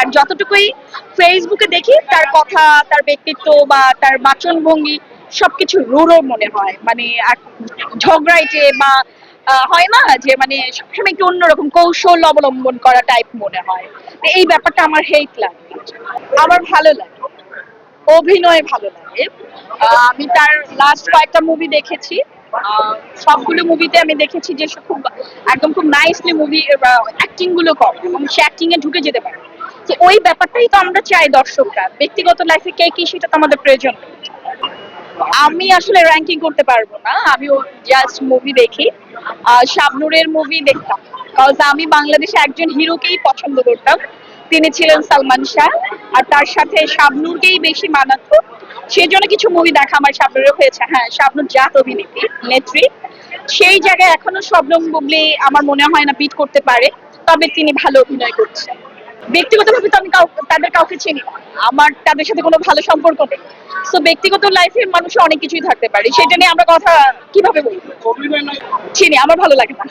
আর যতটুকুই ফেসবুকে দেখি, তার কথা, তার ব্যক্তিত্ব বা তার বাচন ভঙ্গি সবকিছু রুড়ো মনে হয়। মানে ঝগড়াইটে বা হয় না যে মানে সবসময় একটু অন্যরকম কৌশল অবলম্বন করা টাইপ মনে হয়। এই ব্যাপারটা আমার হেট লাগে। আমার ভালো লাগে। অভিনয় ভালো লাগে। আমি তার লাস্ট কয়েকটা মুভি দেখেছি। সবগুলো মুভিতে আমি দেখেছি যে খুব, একদম খুব নাইসলি মুভি অ্যাক্টিংগুলো করে এবং সে অ্যাক্টিং এ ঢুকে যেতে পারে তো ওই ব্যাপারটাই তো আমরা চাই দর্শকরা। ব্যক্তিগত লাইফে কে কি সেটা তো আমাদের প্রয়োজন আমি আসলে র্যাঙ্কিং করতে পারব না। আমি জাস্ট মুভি দেখি। শাবনূরের মুভি দেখতাম। কজ আমি বাংলাদেশে একজন হিরোকেই পছন্দ করতাম। তিনি ছিলেন সালমান শাহ। আর তার সাথে শাবনুরকেই বেশি মানাত। সেই জন্য কিছু মুভি দেখা আমার শাবনূরের হয়েছে। হ্যাঁ শাবনুর জাত অভিনেত্রী, নেত্রী। সেই জায়গায় এখনও শবনম বুবলি আমার মনে হয় না পিট করতে পারে। তবে তিনি ভালো অভিনয় করছেন। ব্যক্তিগতভাবে তো আমি তাদের কাউকে চিনি আমার, তাদের সাথে কোনো ভালো সম্পর্ক নেই। তো ব্যক্তিগত লাইফে মানুষের অনেক কিছুই থাকতে পারে। সেটা নিয়ে আমরা কথা কীভাবে বলব চিনি, আমার ভালো লাগে না।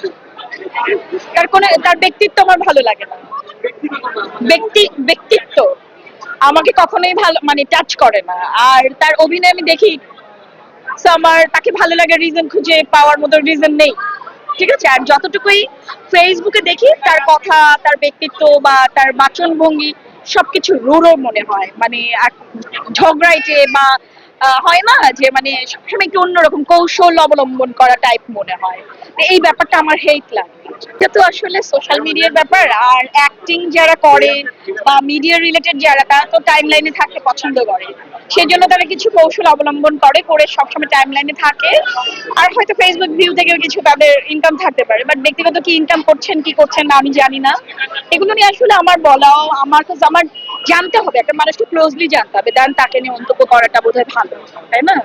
তার কোনো, তার ব্যক্তিত্ব আমার ভালো লাগে না। ব্যক্তি, ব্যক্তিত্ব আমাকে কখনোই ভালো মানে টাচ করে না। আর তার অভিনয় আমি দেখি। আমার তাকে ভালো লাগার রিজন খুঁজে পাওয়ার মতো রিজন নেই। ঠিক আছে? আর যতটুকুই ফেসবুকে দেখি, তার কথা, তার ব্যক্তিত্ব বা তার বাচন ভঙ্গি সবকিছু রুড়ো মনে হয়। মানে ঝগড়াইটে বা হয় না যে মানে সবসময় একটু অন্যরকম কৌশল অবলম্বন করা টাইপ মনে হয়। এই ব্যাপারটা আমার হেট লাগে। এটা তো আসলে সোশ্যাল মিডিয়ার ব্যাপার। আর অ্যাক্টিং যারা করে বা মিডিয়া রিলেটেড যারা, তারা তো টাইম লাইনে থাকতে পছন্দ করে। সেই জন্য তারা কিছু কৌশল অবলম্বন করে করে সবসময় টাইম লাইনে থাকে। আর হয়তো ফেসবুক ভিউ থেকেও কিছু তাদের ইনকাম থাকতে পারে। বাট ব্যক্তিগত কি ইনকাম করছেন, কি করছেন না, আমি জানি না। এগুলো নিয়ে আসলে আমার বলাও, আমার কাছে আমার জানতে হবে। একটা মানুষকে ক্লোজলি জানতে হবে। দেন তাকে নিয়ে মন্তব্য করাটা বোধহয় ভালো, তাই না?